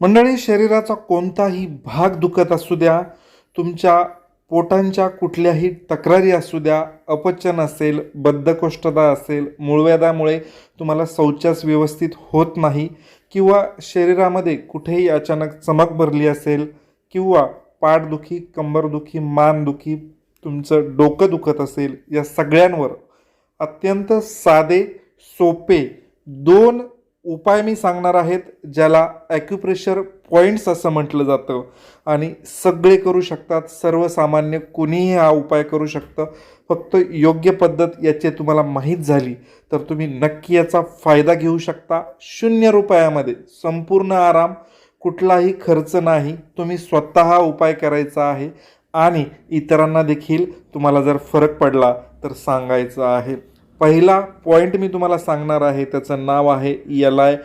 मंडळी शरीराचा कोणताही भाग दुखत असू द्या तुमच्या पोटांच्या कुठल्याही तक्रारी असू द्या अपचन असेल बद्धकोष्ठता असेल मूळव्याधामुळे तुम्हाला शौचास व्यवस्थित होत नाही किंवा शरीरामध्ये कुठेही अचानक चमक भरली असेल किंवा पाठदुखी कंबरदुखी मानदुखी तुमचं डोकं दुखत असेल या सगळ्यांवर अत्यंत साधे सोपे दोन उपाय मी सांगणार आहेत ज्याला ॲक्युप्रेशर पॉईंट्स असं म्हटलं जातं. आणि सगळे करू शकतात सर्वसामान्य कुणीही हा उपाय करू शकतं. फक्त योग्य पद्धत याची तुम्हाला माहीत झाली तर तुम्ही नक्की याचा फायदा घेऊ शकता. शून्य रुपयामध्ये संपूर्ण आराम कुठलाही खर्च नाही तुम्ही स्वतः हा उपाय करायचा आहे. आणि इतरांना देखील तुम्हाला जर फरक पडला तर सांगायचं आहे. पहिला पॉईंट मी तुम्हाला सांगणार आहे त्याचं नाव आहे एल आय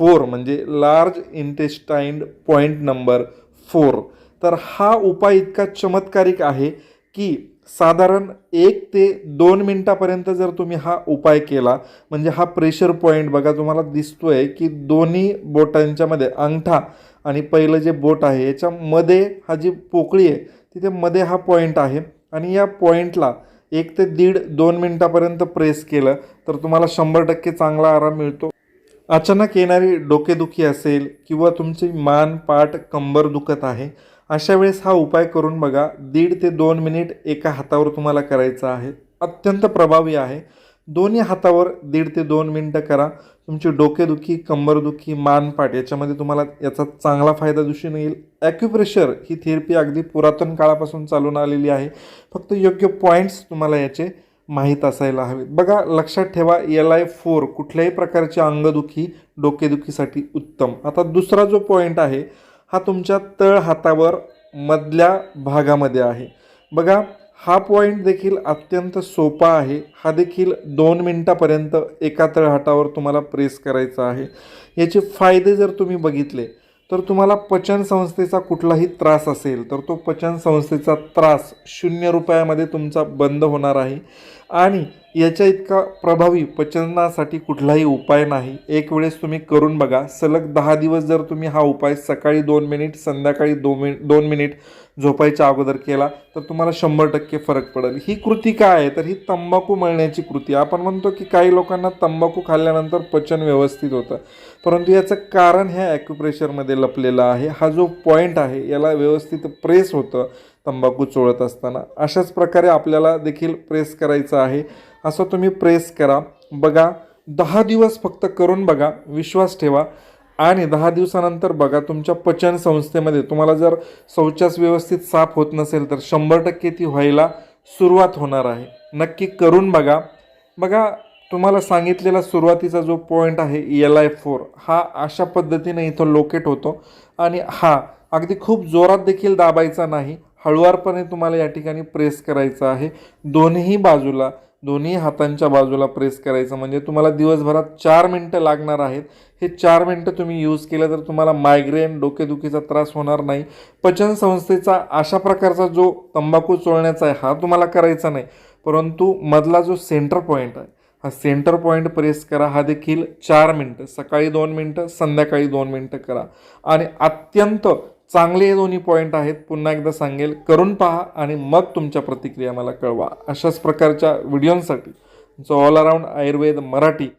फोर म्हणजे large intestine point number four. तर हा उपाय इतका चमत्कारिक आहे की साधारण एक ते दोन मिनटापर्यंत जर तुम्ही हा उपाय केला म्हणजे हा प्रेशर पॉईंट बघा तुम्हाला दिसतोय की दोन्ही बोटांच्यामध्ये अंगठा आणि पहिलं जे बोट आहे याच्यामध्ये हा जी पोकळी आहे तिथे मध्ये हा पॉईंट आहे आणि या पॉईंटला एक ते दीड दोन मिनटापर्यंत प्रेस केलं तर तुम्हाला शंभर टक्के चांगला आराम मिळतो. अचानक येणारी डोकेदुखी असेल किंवा तुमची मान पाठ कंबर दुखत आहे अशा वेळेस हा उपाय करून बघा. दीड ते दोन मिनिट एका हातावर तुम्हाला करायचा आहे. अत्यंत प्रभावी आहे. दोन्ही हातावर दीड ते दोन मिनटं करा. तुमची डोकेदुखी कंबरदुखी मानपाट याच्यामध्ये तुम्हाला याचा चांगला फायदा दिसून येईल. ॲक्युप्रेशर ही थेरपी अगदी पुरातन काळापासून चालून आलेली आहे. फक्त योग्य पॉईंट्स तुम्हाला याचे माहीत असायला हवेत. बघा लक्षात ठेवा एल आय फोर कुठल्याही प्रकारची अंगदुखी डोकेदुखीसाठी उत्तम. आता दुसरा जो पॉईंट आहे हा तुमच्या तळ हातावर मधल्या भागामध्ये आहे. बघा हा पॉईंट देखील अत्यंत सोपा आहे. हा देखील दोन मिनटापर्यंत एका तळहाटावर तुम्हाला प्रेस करायचा आहे. याचे फायदे जर तुम्ही बघितले तर तुम्हाला पचन संस्थेचा कुठलाही त्रास असेल तर तो पचन संस्थेचा त्रास शून्य रुपयामध्ये तुमचा बंद होणार आहे. आणि याच्या इतका प्रभावी पचनासाठी कुठलाही उपाय नाही. एक वेळेस तुम्ही करून बघा. सलग दहा दिवस जर तुम्ही हा उपाय सकाळी दोन मिनिट संध्याकाळी दोन मिनिट दोन मिनिट झोपायच्या अगोदर केला तर तुम्हाला शंभर टक्के फरक पडेल. ही कृती काय आहे? तर ही तंबाखू मळण्याची कृती. आपण म्हणतो की काही लोकांना तंबाखू खाल्ल्यानंतर पचन व्यवस्थित होतं. परंतु याचं कारण ह्या ॲक्युप्रेशरमध्ये लपलेलं आहे. हा जो पॉईंट आहे याला व्यवस्थित प्रेस होतं तंबाखू चोळत असताना. अशाच प्रकारे आपल्याला देखील प्रेस करायचं आहे. असं तुम्ही प्रेस करा. बघा दहा दिवस फक्त करून बघा. विश्वास ठेवा. आणि दहा दिवसानंतर बघा तुमच्या पचन संस्थेमध्ये तुम्हाला जर शौचास व्यवस्थित साफ होत नसेल तर शंभर टक्के ती व्हायला सुरुवात होणार आहे. नक्की करून बघा. बघा तुम्हाला सांगितलेला सुरुवातीचा जो पॉईंट आहे एल आय फोर हा अशा पद्धतीने इथं लोकेट होतो. आणि हा अगदी खूप जोरात देखील दाबायचा नाही. हळुवारपणे तुम्हाला या ठिकाणी प्रेस करायचा आहे. दोन्ही बाजूला दोन्ही हातांच्या बाजूला प्रेस करायचं म्हणजे तुम्हाला दिवसभरात चार मिनटं लागणार आहेत. हे चार मिनटं तुम्ही यूज केलं तर तुम्हाला मायग्रेन डोकेदुखीचा त्रास होणार नाही. पचन संस्थेचा अशा प्रकारचा जो तंबाखू चोळण्याचा आहे हा तुम्हाला करायचा नाही. परंतु मधला जो सेंटर पॉईंट आहे हा सेंटर पॉईंट प्रेस करा. हा देखील चार मिनटं सकाळी दोन मिनटं संध्याकाळी दोन मिनटं करा. आणि अत्यंत चांगले हे दोन्ही पॉईंट आहेत. पुन्हा एकदा सांगेल करून पहा आणि मग तुमच्या प्रतिक्रिया मला कळवा. अशाच प्रकारच्या व्हिडिओंसाठी ऑल अराऊंड आयुर्वेद मराठी